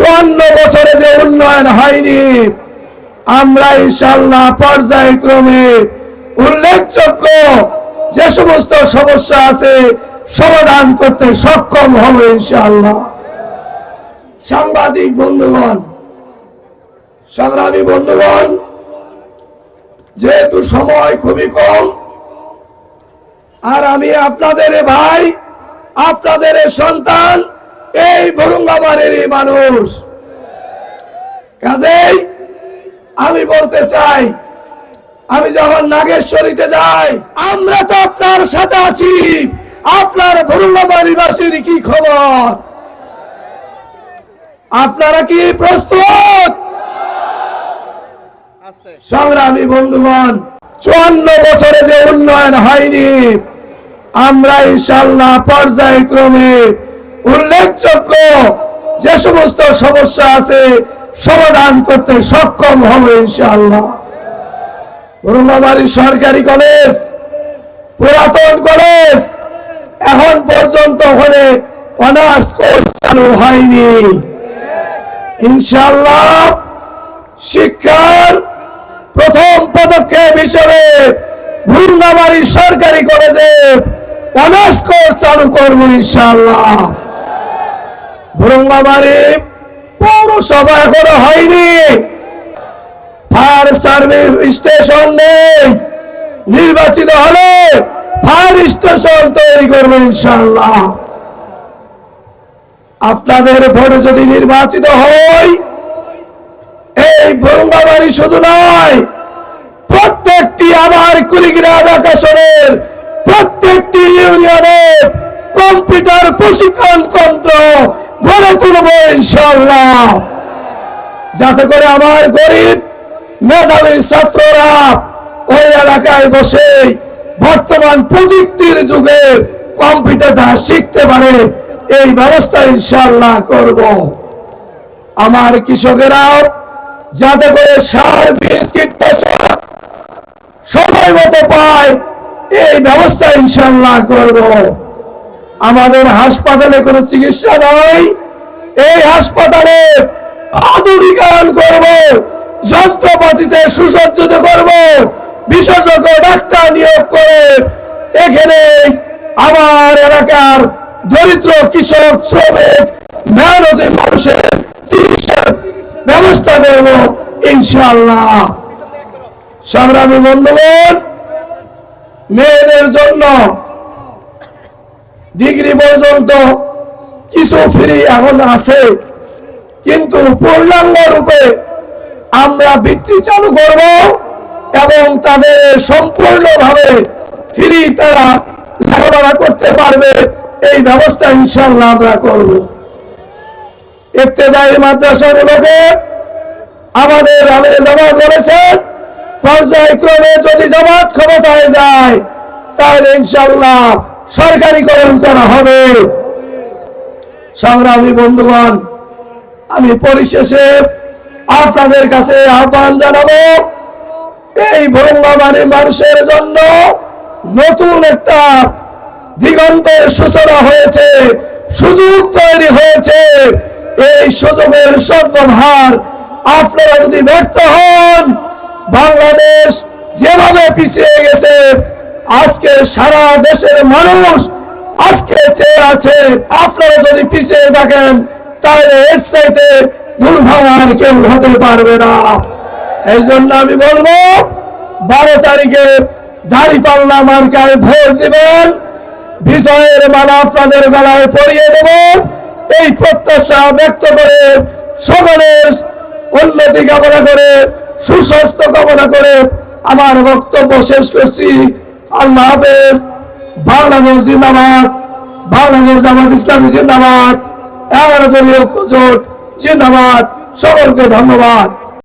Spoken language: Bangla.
চুয়ান্ন বছরে যে উন্নয়ন হয়নি, আমরা ইনশাল্লাহ পর্যায়ক্রমে উল্লেখযোগ্য যে সমস্ত সমস্যা আছে সমাধান করতে সক্ষম হবে ইনশাল্লাহ সাংবাদিক বন্ধুগণ, সংগ্রামী বন্ধুগণ, যেহেতু সময় খুবই কম, আর আমি আপনাদের ভাই, আপনাদের সন্তান এই বরুঙ্গাবাড়ির মানুষ। কাজেই আমি বলতে চাই, আমি যখন নাগেশ্বরীতে যাই, আমরা তো আপনার সাথে আছি। আপনার বরুঙ্গাবাড়িবাসীর কি খবর? আপনারা কি প্রস্তুত? সংগ্রামী বন্ধুগণ, চুয়ান্ন বছরে যে উন্নয়ন হয়নি, আমরা ইনশাল্লাহ পর্যায়ক্রমে উল্লেখযোগ্য যে সমস্ত সমস্যা আছে, সমাধান করতে সক্ষম হবে ইনশাল্লাহ বরুণাবাড়ি সরকারি কলেজ, পুরাতন কলেজ, এখন পর্যন্ত ওখানে অনার্স কোর্স চালু হয়নি। ইনশাল্লাহ শিক্ষার প্রথম পদক্ষেপ হিসেবে ভুরনাবাড়ি সরকারি কলেজে অনার্স কোর্স চালু করব ইনশাল্লাহ ভুরঙ্গাবাড়ি পৌরসভা এখনও হয়নি। ফায়ার সার্ভিস স্টেশন নেই। নির্বাচিত হলে ফায়ার স্টেশন তৈরি করব ইনশাল্লাহ আপনাদের ভোটে যদি নির্বাচিত হয় এই বরুঙ্গাবাড়ি শুধু নয়, প্রত্যেকটি আমার কুড়িগ্রাম আকাশনের, প্রত্যেকটি ইউনিয়নের কম্পিউটার প্রশিক্ষণ কেন্দ্র গড়ে তুলব ইনশাল্লাহ যাতে করে আমার গরিব মেধাবী ছাত্ররা ওই এলাকায় বসে বর্তমান প্রযুক্তির যুগে কম্পিউটারটা শিখতে পারে, এই ব্যবস্থা ইনশাল্লাহ করব। আমার কৃষকেরাও যাতে করে সার, বীজ, কীটনাশক সময় মতো পায়, এই ব্যবস্থা ইনশাল্লাহ করব। আমাদের হাসপাতালে কোনো চিকিৎসা নয় এই হাসপাতালে আধুনিকায়ন করব, যন্ত্রপাতিতে সুসজ্জিত করব, বিশেষজ্ঞ ডাক্তার নিয়োগ করে এখানে আমার এলাকার দরিদ্র কৃষক, শ্রমিক, মেহনতি মানুষের চিকিৎসার ব্যবস্থা করব ইনশাল্লাহ সংগ্রামী বন্ধুগণ, মেয়েদের জন্য ডিগ্রি পর্যন্ত কিছু ফ্রি এখন আছে। কিন্তু পূর্ণাঙ্গ রূপে আমরা বৃত্তি চালু করব এবং তাদের সম্পূর্ণভাবে ফ্রি তারা লেখাপড়া করতে পারবে। এই ব্যবস্থা ইনশাল্লাহ আমরা করব। ইত্তেদায়ী মাদ্রাসাগুলোকে আমাদের আমির জামাত বলেছেন, পর্যায়ক্রমে যদি জামাত ক্ষমতায় যায়, তাহলে ইনশাল্লাহ সরকারিকরণ করা হবে। সংগ্রামী বন্ধুগণ, আমি পরিশেষে আপনাদের কাছে আহ্বান জানাব, এই ভরঙ্গাবাড়ির মানুষের জন্য নতুন একটা দিগন্তের সূচনা হয়েছে, সুযোগ তৈরি হয়েছে। এই সুযোগের সর্বভার আপনারা যদি ব্যর্থ হন, বাংলাদেশ যেভাবে পিছিয়ে গেছে আজকে সারা দেশের মানুষ আজকে চেয়ে আছে, আপনারা যদি পিছিয়ে থাকেন, তাহলে এর চাইতে দুর্ভাগ্য আর কেউ হতে পারবে না। এই জন্য আমি বলব, বারো তারিখে দাড়ি পাল্লা মার্কায় ভোট দিবেন, বিজয়ের মালা আপনাদের গলায় পরিয়ে দেব। এই প্রত্যাশা ব্যক্ত করে সকলের উন্নতি কামনা করে, সুস্বাস্থ্য কামনা করে আমার বক্তব্য শেষ করছি। আল্লাহ হাফেজ। বাংলাদেশ জিন্দাবাদ। বাংলাদেশ জামাত ইসলামী জিন্দাবাদ। এগারো দলীয় জোট জিন্দাবাদ। সকলকে ধন্যবাদ।